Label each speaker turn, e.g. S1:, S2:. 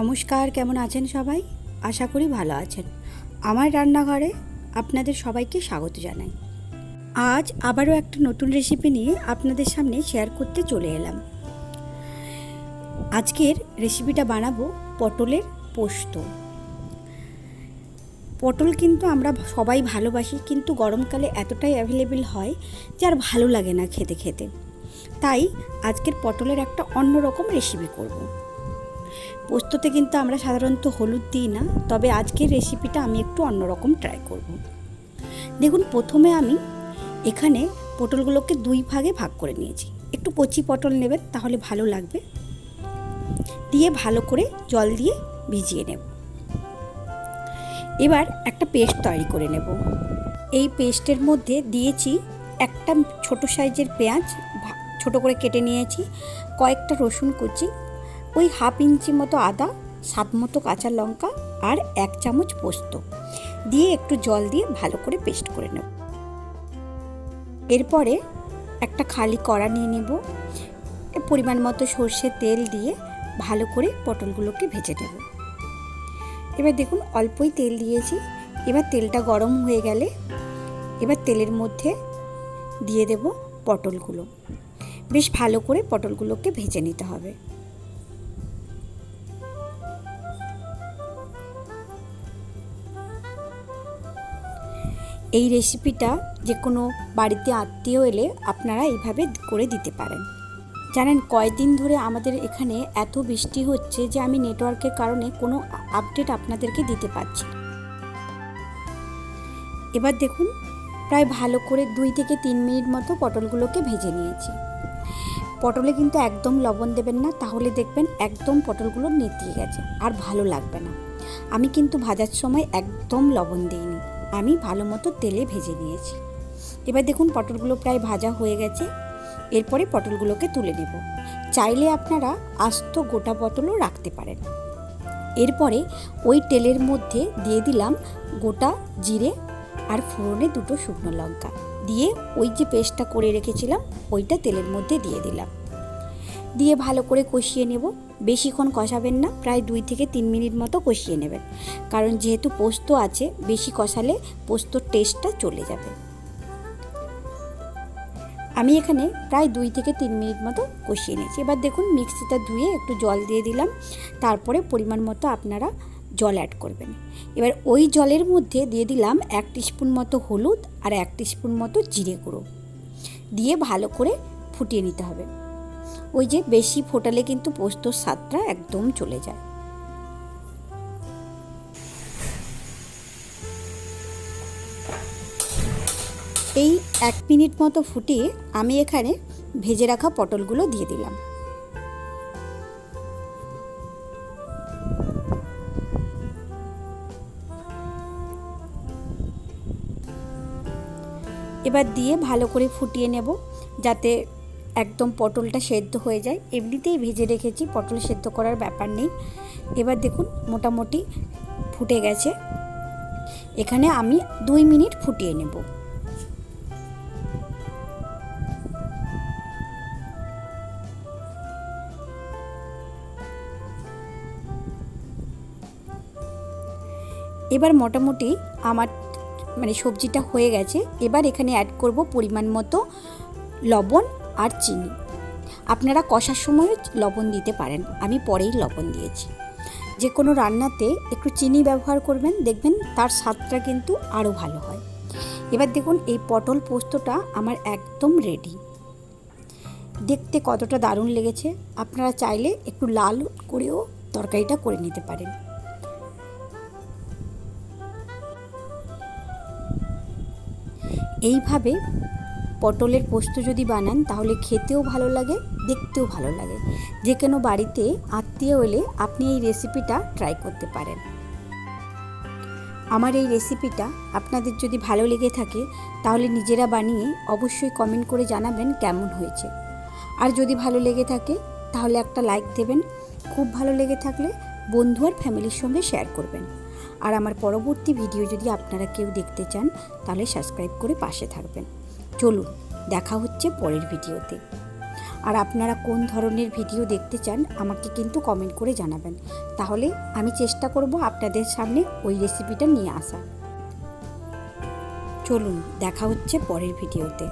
S1: নমস্কার, কেমন আছেন সবাই? আশা করি ভালো আছেন। আমার রান্নাঘরে আপনাদের সবাইকে স্বাগত জানাই। আজ আবারও একটা নতুন রেসিপি নিয়ে আপনাদের সামনে শেয়ার করতে চলে এলাম। আজকের রেসিপিটা বানাবো পটলের পোস্ত। পটল কিন্তু আমরা সবাই ভালোবাসি, কিন্তু গরমকালে এতটাই অ্যাভেলেবেল হয় যে আর ভালো লাগে না খেতে খেতে। তাই আজকের পটলের একটা অন্যরকম রেসিপি করব। পোস্ততে কিন্তু আমরা সাধারণত হলুদ দিই না, তবে আজকের রেসিপিটা আমি একটু অন্যরকম ট্রাই করব। দেখুন, প্রথমে আমি এখানে পটলগুলোকে দুই ভাগে ভাগ করে নিয়েছি। একটু কচি পটল নেবেন, তাহলে ভালো লাগবে। দিয়ে ভালো করে জল দিয়ে ভিজিয়ে নেব। এবার একটা পেস্ট তৈরি করে নেব। এই পেস্টের মধ্যে দিয়েছি একটা ছোট সাইজের পেঁয়াজ ছোট করে কেটে নিয়েছি, কয়েকটা রসুন কুচি ওই হাফ ইঞ্চি মতো আদা স্বাদ মতো কাঁচা লঙ্কা আর এক চামচ পোস্ত দিয়ে একটু জল দিয়ে ভালো করে পেস্ট করে নেব। এরপরে একটা খালি কড়া নিয়ে নেব। পরিমাণ মতো সর্ষের তেল দিয়ে ভালো করে পটলগুলোকে ভেজে নেব। এবার দেখুন অল্পই তেল দিয়েছি। এবার তেলটা গরম হয়ে গেলে এবার তেলের মধ্যে দিয়ে দেব পটলগুলো। বেশ ভালো করে পটলগুলোকে ভেজে নিতে হবে। এই রেসিপিটা যে কোনো বাড়িতে আত্মীয় এলে আপনারা এইভাবে করে দিতে পারেন। জানেন, কয়েকদিন ধরে আমাদের এখানে এত বৃষ্টি হচ্ছে যে আমি নেটওয়ার্কের কারণে কোনো আপডেট আপনাদেরকে দিতে পারছি এবার দেখুন, প্রায় ভালো করে দুই থেকে তিন মিনিট মতো পটলগুলোকে ভেজে নিয়েছি। পটলে কিন্তু একদম লবণ দেবেন না, তাহলে দেখবেন একদম পটলগুলো নেতিয়ে গেছে, আর ভালো লাগবে না। আমি কিন্তু ভাজার সময় একদম লবণ দিইনি। আমি ভালো মতো তেলে ভেজে নিয়েছি। এবার দেখুন পটলগুলো প্রায় ভাজা হয়ে গেছে। এরপরে পটলগুলোকে তুলে নেব। চাইলে আপনারা আস্ত গোটা পটলও রাখতে পারেন। এরপরে ওই তেলের মধ্যে দিয়ে দিলাম গোটা জিরে আর ফোড়নে দুটো শুকনো লঙ্কা। দিয়ে ওই যে পেস্টটা করে রেখেছিলাম, ওইটা তেলের মধ্যে দিয়ে দিলাম। দিয়ে ভালো করে কষিয়ে নেব। বেশিক্ষণ কষাবেন না, প্রায় দুই থেকে তিন মিনিট মতো কষিয়ে নেবেন। কারণ যেহেতু পোস্ত আছে, বেশি কষালে পোস্তর টেস্টটা চলে যাবে। আমি এখানে প্রায় দুই থেকে তিন মিনিট মতো কষিয়ে নিয়েছি। এবার দেখুন মিক্সিটা ধুয়ে একটু জল দিয়ে দিলাম। তারপরে পরিমাণ মতো আপনারা জল অ্যাড করবেন। এবার ওই জলের মধ্যে দিয়ে দিলাম এক স্পুন মতো হলুদ আর এক স্পুন মতো জিরে গুঁড়ো। দিয়ে ভালো করে ফুটিয়ে নিতে হবে। ওই যে বেশি ফোটালে কিন্তু পোস্তর স্বাদটা একদম চলে যায়। এই এক মিনিট মতো ফুটিয়ে আমি এখানে ভেজে রাখা পটলগুলো দিয়ে দিলাম। এবার দিয়ে ভালো করে ফুটিয়ে নেব যাতে একদম পটলটা সেদ্ধ হয়ে যায়। এমনিতেই ভেজে রেখেছি, পটল সেদ্ধ করার ব্যাপার নেই। এবার দেখুন মোটামুটি ফুটে গেছে। এখানে আমি দুই মিনিট ফুটিয়ে নেব। এবার মোটামুটি আমার মানে সবজিটা হয়ে গেছে। এবার এখানে অ্যাড করব পরিমাণ মতো লবণ আর চিনি। আপনারা কষার সময় লবণ দিতে পারেন। আমি পরেই লবণ দিয়েছি। যে কোনো রান্নাতে একটু চিনি ব্যবহার করবেন। দেখবেন তার স্বাদটা কিন্তু আরও ভালো হয়। এবার দেখুন, এই পটল পোস্তটা আমার একদম রেডি দেখতে কতটা দারুণ লেগেছে। আপনারা চাইলে একটু লাল করেও তরকারিটা করে নিতে পারেন। এইভাবে পটলের পোস্ত যদি বানান, তাহলে খেতেও ভালো লাগে, দেখতেও ভালো লাগে। যে কোনো বাড়িতে আত্মীয় এলে আপনি এই রেসিপিটা ট্রাই করতে পারেন। আমার এই রেসিপিটা আপনাদের যদি ভালো লেগে থাকে, তাহলে নিজেরা বানিয়ে অবশ্যই কমেন্ট করে জানাবেন কেমন হয়েছে। আর যদি ভালো লেগে থাকে, তাহলে একটা লাইক দেবেন। খুব ভালো লেগে থাকলে বন্ধু আর ফ্যামিলির সঙ্গে শেয়ার করবেন। আর আমার পরবর্তী ভিডিও যদি আপনারা কেউ দেখতে চান, তাহলে সাবস্ক্রাইব করে পাশে থাকবেন। চলুন, দেখা হচ্ছে পরের ভিডিওতে। আর আপনারা কোন ধরনের ভিডিও দেখতে চান, আমাকে কিন্তু কমেন্ট করে জানাবেন। তাহলে আমি চেষ্টা করব আপনাদের সামনে ওই রেসিপিটা নিয়ে আসা চলুন, দেখা হচ্ছে পরের ভিডিওতে।